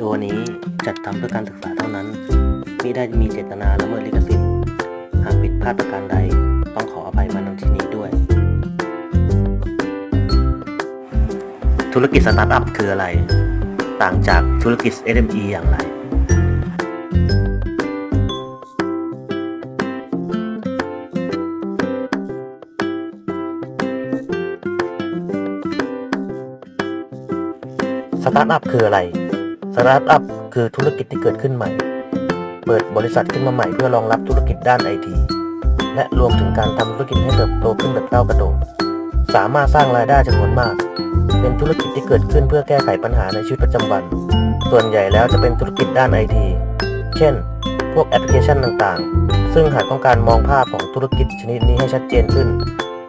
ดีโอนี้จัดทำเพื่อการศึกษาเท่านั้นมิได้มีเจตนาละเมิดลิขสิทธิ์ หากผิดพลาดประการใดต้องขออภัยมาณที่นี้ด้วย ธุรกิจสตาร์ทอัพคืออะไร ต่างจากธุรกิจ SME อย่างไร สตาร์ทอัพคืออะไร สตาร์ทอัพคือธุรกิจที่เกิดขึ้นใหม่ เปิดบริษัทขึ้นมาใหม่เพื่อรองรับธุรกิจด้านไอทีและรวมถึงการทำธุรกิจให้เติบโตขึ้นแบบก้าวกระโดด สามารถสร้างรายได้จำนวนมาก เป็นธุรกิจที่เกิดขึ้นเพื่อแก้ไขปัญหาในชีวิตประจำวัน ส่วนใหญ่แล้วจะเป็นธุรกิจด้านไอทีเช่น พวกแอปพลิเคชันต่างๆ ซึ่งหากต้องการมองภาพของธุรกิจชนิดนี้ให้ชัดเจนขึ้น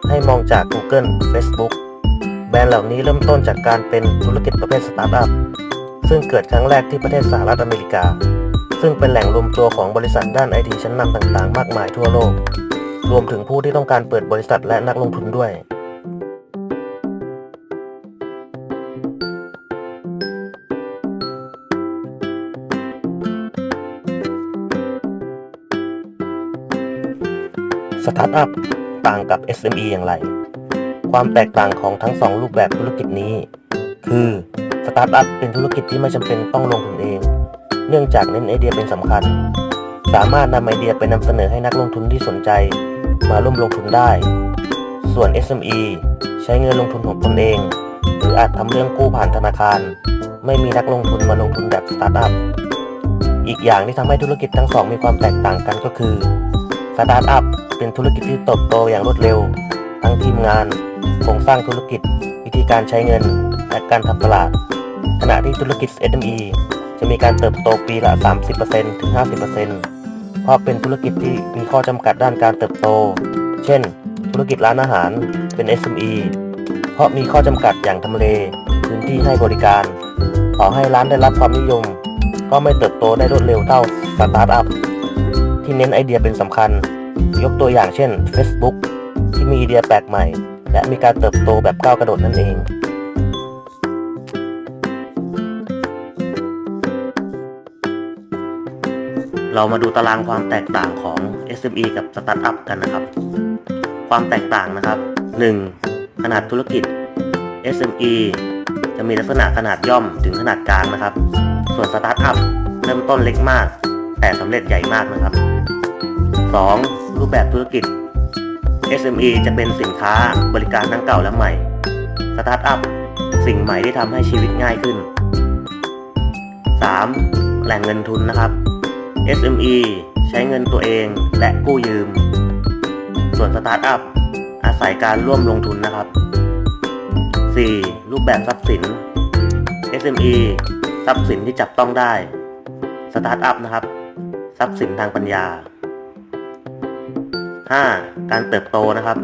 ให้มองจาก Google Facebook แบรนด์เหล่านี้เริ่มต้นจากการเป็นธุรกิจประเภทสตาร์ทอัพ ซึ่งเกิดครั้งแรกที่ประเทศสหรัฐอเมริกา ซึ่งเป็นแหล่งรวมตัวของบริษัทด้านไอทีชั้นนำต่างๆ มากมายทั่วโลก รวมถึงผู้ที่ต้องการเปิดบริษัทและนักลงทุนด้วย สตาร์ทอัพต่างกับ SME อย่างไร ความแตกต่างของทั้งสองรูปแบบธุรกิจนี้ คือ สตาร์ทอัพเป็นธุรกิจที่ไม่จำเป็นต้องลงทุนเอง เนื่องจากเน้นไอเดียเป็นสำคัญ สามารถนำไอเดียไปนำเสนอให้นักลงทุนที่สนใจ มาร่วมลงทุนได้ ส่วน SME ใช้เงินลงทุนของตนเอง หรืออาจทำเรื่องกู้ผ่านธนาคาร ไม่มีนักลงทุนมาลงทุนแบบสตาร์ทอัพ อีกอย่างที่ทำให้ธุรกิจทั้งสองมีความแตกต่างกันก็คือสตาร์ทอัพเป็นธุรกิจที่เติบโตอย่างรวดเร็ว ทั้งทีมงาน โครงสร้างธุรกิจ วิธีการใช้เงิน และการทำตลาด ขณะที่ธุรกิจ SME จะมีการเติบโตปีละ 30%ถึง 50%เพราะเป็นธุรกิจที่มีข้อจำกัดด้านการเติบโต เช่น ธุรกิจร้านอาหารเป็น SME เพราะมีข้อจำกัดอย่างทำเล พื้นที่ให้บริการ ต่อให้ร้านได้รับความนิยม ก็ไม่เติบโตได้รวดเร็วเท่าสตาร์ทอัพที่เน้นไอเดียเป็นสำคัญ ยกตัวอย่างเช่น Facebook ที่มีไอเดียแปลกใหม่ และมีการเติบโตแบบก้าวกระโดดนั่นเองเรามาดูตารางความแตกต่างของ SME กับ Startup กันนะครับ ความแตกต่างนะครับ 1. ขนาดธุรกิจ SME จะมีลักษณะขนาดย่อมถึงขนาดกลางนะครับ ส่วน Startup เริ่มต้นเล็กมาก แต่สำเร็จใหญ่มากนะครับ 2. รูปแบบธุรกิจ SME จะเป็นสินค้าบริการทั้งเก่าและใหม่ สตาร์ทอัพสิ่งใหม่ที่ทำให้ชีวิตง่ายขึ้น 3. แหล่งเงินทุนนะครับ SME ใช้เงินตัวเองและกู้ยืม ส่วนสตาร์ทอัพอาศัยการร่วมลงทุนนะครับ 4. รูปแบบทรัพย์สิน SME ทรัพย์สินที่จับต้องได้ สตาร์ทอัพนะครับ ทรัพย์สินทางปัญญา 5. การเติบโตนะครับ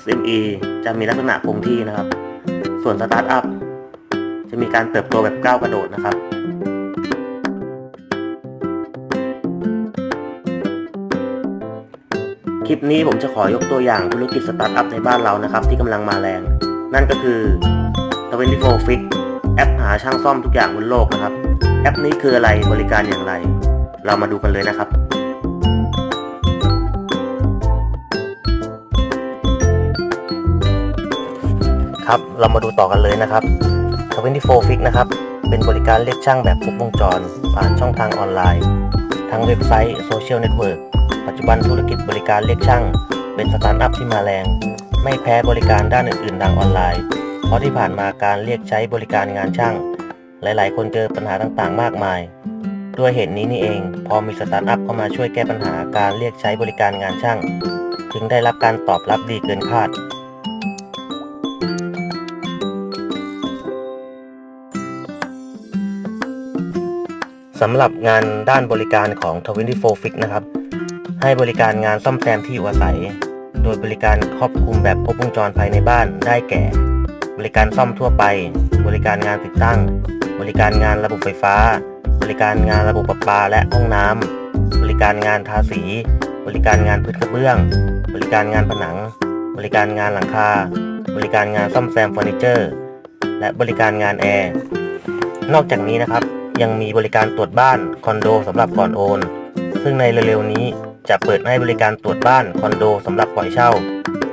SME จะมีลักษณะคงที่นะครับ ส่วนสตาร์ทอัพจะมีการเติบโตแบบก้าวกระโดดนะครับ คลิปนี้ผมจะขอยกตัวอย่างธุรกิจสตาร์ทอัพในบ้านเรานะครับ ที่กำลังมาแรง นั่นก็คือ 24 Fix แอปหาช่างซ่อมทุกอย่างบนโลกนะครับ แอปนี้คืออะไรบริการอย่างไร เรามาดูกันเลยนะครับ ครับ เรามาดูต่อกันเลยนะครับ24 Fix นะครับ เป็นบริการเรียกช่างแบบครบวงจร ผ่านช่องทางออนไลน์ ทั้งเว็บไซต์โซเชียลเน็ตเวิร์กปัจจุบันธุรกิจบริการเรียกช่าง เป็นสตาร์ทอัพที่มาแรง ไม่แพ้บริการด้านอื่นๆทางออนไลน์ เพราะที่ผ่านมาการเรียกใช้บริการงานช่าง หลายๆ คนเจอปัญหาต่างๆ มากมาย ด้วยเหตุนี้นี่เอง พอมีสตาร์ทอัพเข้ามาช่วยแก้ปัญหาการเรียกใช้บริการงานช่าง จึงได้รับการตอบรับดีเกินคาด สำหรับงานด้านบริการของ 24 Fix นะครับ ให้บริการงานซ่อมแซมที่อยู่อาศัย โดยบริการครอบคลุมแบบครบวงจรภายในบ้านได้แก่ บริการซ่อมทั่วไป บริการงานติดตั้ง บริการงานระบบไฟฟ้า บริการงานระบบประปาและห้องน้ำบริการงานทาสี บริการงานพื้นกระเบื้อง บริการงานผนัง บริการงานหลังคา บริการงานซ่อมแซมเฟอร์นิเจอร์ และบริการงานแอร์นอกจากนี้นะครับ ยังมีบริการตรวจบ้านคอนโดสำหรับก่อนโอน ซึ่งในเร็วๆนี้จะเปิดให้บริการตรวจบ้านคอนโดสำหรับปล่อยเช่า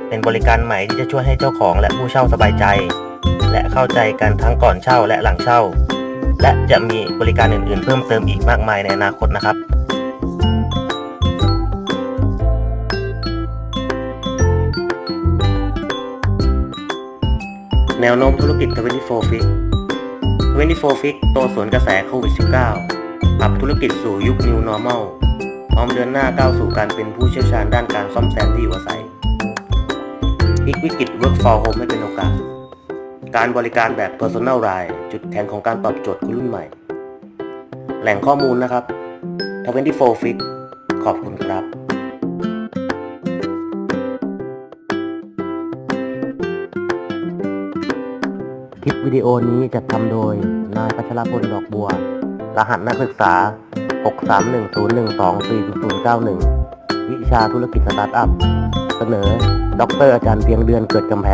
เป็นบริการใหม่ที่จะช่วยให้เจ้าของและผู้เช่าสบายใจ และเข้าใจกันทั้งก่อนเช่าและหลังเช่า และจะมีบริการอื่นๆ เพิ่มเติมอีกมากมายในอนาคตนะครับแนวโน้มธุรกิจ 24 Fix 24 Fix โตสวนกระแสโควิด -19 ปรับธุรกิจสู่ยุค New Normal พร้อมเดินหน้าก้าวสู่การเป็นผู้เชี่ยวชาญด้านการซ่อมแซมที่อยู่อาศัยพลิกวิกฤต Work for Home ให้เป็นโอกาส การบริการแบบ Personal r i d e จุดแข็งของการตอบโจทย์คนรุ่นใหม่ แหล่งข้อมูลนะครับ24 Fix ขอบคุณครับ ลิปวิดีโอนี้จัดทำโดย นายพัชรพลดอกบัว รหัสนักศึกษา 6310124091 วิชาธุรกิจสตาร์ทอัพ เสนอ ดร อาจารย์เพียงเดือนเกิดกำแพง